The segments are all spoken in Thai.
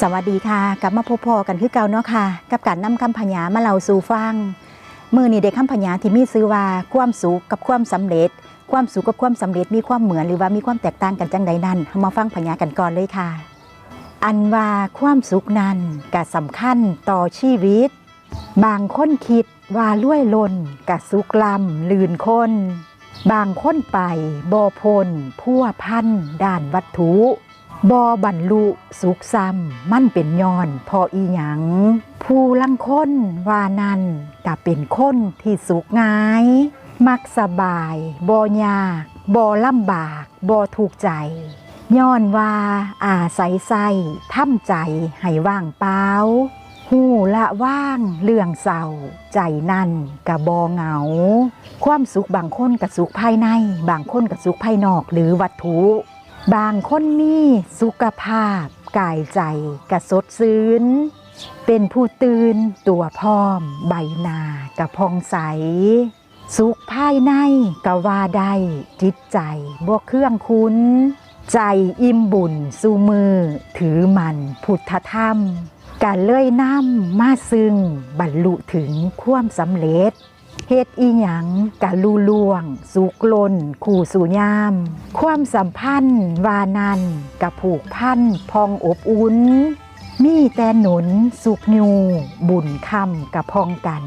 สวัสดีค่ะ กลับมาพบพอกันคือเก่าเนาะค่ะ กับการนำคำพญามาเล่าสู่ฟังมือนี่เด็กคำพญาที่มีซื้อว่าความสุขกับความสำเร็จ ความสุขกับความสำเร็จมีความเหมือนหรือว่ามีความแตกต่างกันจังใดนั้นเรามาฟังพญากันก่อนเลยค่ะ อันว่าความสุขนั้นก็สำคัญต่อชีวิต บางคนคิดว่าล่วยลนกับสุขลำลื่นคนบางคนไปบ่พลพัวพันด้านวัตถุ บอบรรลุสุขซ้ำมันเป็นย้อนพออีหยัง ผู้ลังคนวานันก็เป็นคนที่สุขง่าย มักสบายบ่ยากบ่ลำบากบ่ถูกใจ ย้อนว่าอาศัยใส่ทำใจให้ว่างเปล่าหูละว่างเรื่องเศร้าใจนั่นกะบอเหงา ความสุขบางคนกับสุขภายใน บางคนกับสุขภายนอกหรือวัตถุ บางคนมีสุขภาพกายใจกระสดซื้น เป็นผู้ตื่นตัวพร้อม ใบหน้ากระพองใส สุขภายในกะว่าได้จิตใจบวกเครื่องคุ้น ใจอิ่มบุญสู่มือ ถือมันพุทธธรรมการเลื่อยน้ำมาซึ่งบรรลุถึงความสำเร็จ เฮ็ดอีหยังกะลูล่วง สุกลนคู่สู่ยาม ความสัมพันธ์วานันกะผูกพันพองอบอุ่น มีแต่หนุน สุกยูบุญคำกะพองกัน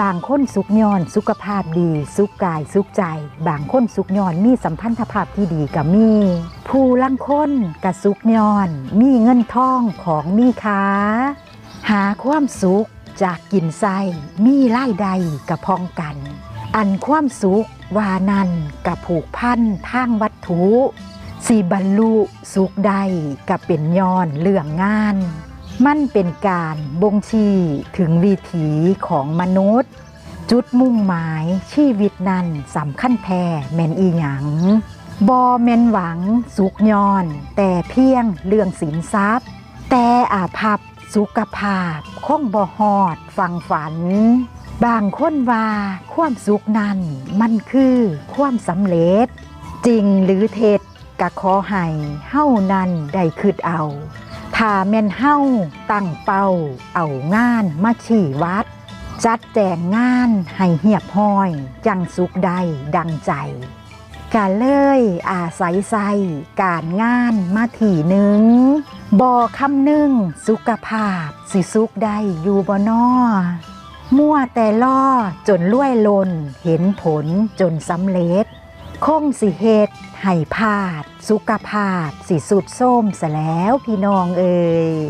บางคนสุกยอนสุขภาพดี สุขกายสุขใจ บางคนสุกยอนมีสัมพันธภาพที่ดีกับมี ผู้ลังคนกะสุกยอน มีเงินทองของมีค้าหาความสุข จากกินไส้มีไล่ใดกะพองกัน อันความสุขวานันกับผูกพันทางวัตถุสีบรรลุสุขใดกับเป็นย้อนเรื่องงาน มันเป็นการบ่งชี้ถึงวิถีของมนุษย์ จุดมุ่งหมายชีวิตนั้นสำคัญแท้แม่นอีหยังบอแม่นหวังสุขย้อน แต่เพียงเรื่องสินทรัพย์ แต่อาภัพ สุขภาพคงบ่ฮอดฟังฝัน บางคนว่าความสุขนั้นมันคือความสำเร็จ จริงหรือเท็จกะขอให้เฮ้านั้นได้คืดเอาถ้าแม่นเฮ้าตั้งเป้า เอางานมาชี้วัด จัดแจงงานให้เหียบห้อย จังสุขใดดังใจ กะเลยอาศัยใส่การงานมาถี่หนึ่งบ่คำหนึ่งสุขภาพ สิสุขได้อยู่บ่นอมั่วแต่ล่อจนล่วยลน เห็นผลจนสำเร็จคงสิเหตุให้พลาด สุขภาพ สิสุดโทรมซะแล้วพี่น้องเอ่ย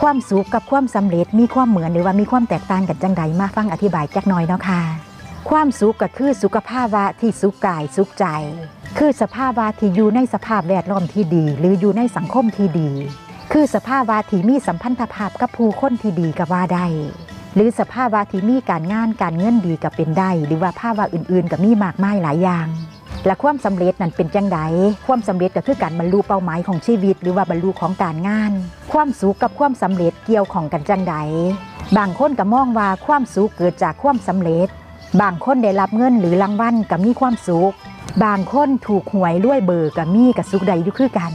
ความสุขกับความสำเร็จมีความเหมือนหรือว่ามีความแตกต่างกันจังใดมาฟังอธิบายจักหน่อยเนาะค่ะ ความสุขก็คือสุขภาวะที่สุขกายสุขใจ คือสภาวะที่อยู่ในสภาพแวดล้อมที่ดี หรืออยู่ในสังคมที่ดี คือสภาวะที่มีสัมพันธภาพกับผู้คนที่ดีก็ว่าได้หรือสภาวะที่มีการงานการเงินดีก็เป็นได้ หรือว่าภาวะอื่นๆก็มีมากมายหลายอย่าง และความสำเร็จนั้นเป็นจังไดความสำเร็จก็คือการบรรลุเป้าหมายของชีวิต หรือว่าบรรลุของการงาน ความสุขกับความสำเร็จเกี่ยวของกันจังไดบางคนก็มองว่าความสุขเกิดจากความสำเร็จ บางคนได้รับเงินหรือรางวัลก็มีความสุข บางคนถูกหวยรวยเบอร์ก็มีกับสุขใดอยู่คือกัน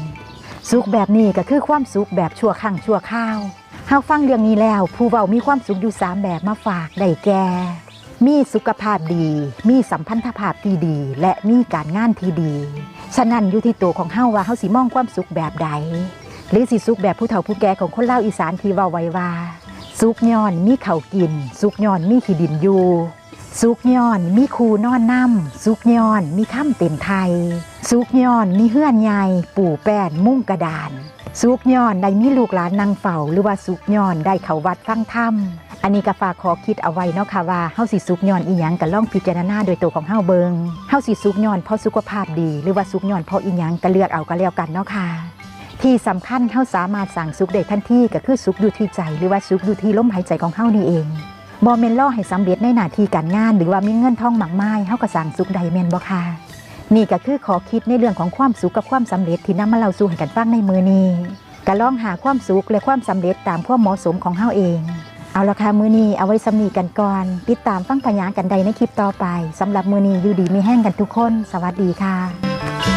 สุขแบบนี้ก็คือความสุขแบบชั่วครั้งชั่วข้าวเฮาฟังเรื่องนี้แล้ว ผู้เว้ามีความสุขอยู่สามแบบมาฝากได้แก่มีสุขภาพดี มีสัมพันธภาพที่ดี และมีการงานที่ดี ฉะนั้นอยู่ที่ตัวของเฮาว่าเฮาสิมองความสุขแบบใด หรือสิสุขแบบผู้เฒ่าผู้แก่ของคนเล่าอีสานที่เว้าไว้ว่า สุขย้อนมีเขากิน สุขย้อนมีขี้ดินอยู่ สุกย้อนมีคูนอนน้ำสุกย้อนมีข้ามเต็นไทย สุกย้อนมีเฮือนใหญ่ปู่แป้นมุ่งกระดานสุกย้อนได้มีลูกหลานนางเฝ้าหรือว่าสุกย้อนได้เขาวัดฟังธรรมอันนี้ก็ฝากขอคิดเอาไว้เนาะค่ะว่าเฮาสิสุกย้อนอีหยังก็ลองพิจารณาโดยตัวของเฮาเบิงเฮาสิสุกย้อนเพราะสุขภาพดี หรือว่าสุกย้อนเพราะอีหยังก็เลือกเอาก็แล้วกันเนาะค่ะที่สำคัญเฮาสามารถสั่งสุขได้ทันทีก็คือสุขอยู่ที่ใจ หรือว่าสุขอยู่ที่ลมหายใจของเฮานี่เอง บอเมนล่อให้สำเร็จในหน้าที่การงาน หรือว่ามีเงินทองหมากไม้เฮาก็สั่งสุขใดแมนบ่ค่ะนี่ก็คือขอคิดในเรื่องของความสุขกับความสำเร็จที่นำมาเล่าสู่ให้กันฟังในมือนี้ก็ลองหาความสุขและความสำเร็จตามความเหมาะสมของเฮาเอง เอาละค่ะมือนี้เอาไว้สำนีกันก่อน ติดตามฟังพยานกันใดในคลิปต่อไปสำหรับมือนี้อยู่ดีมีแห้งกันทุกคน สวัสดีค่ะ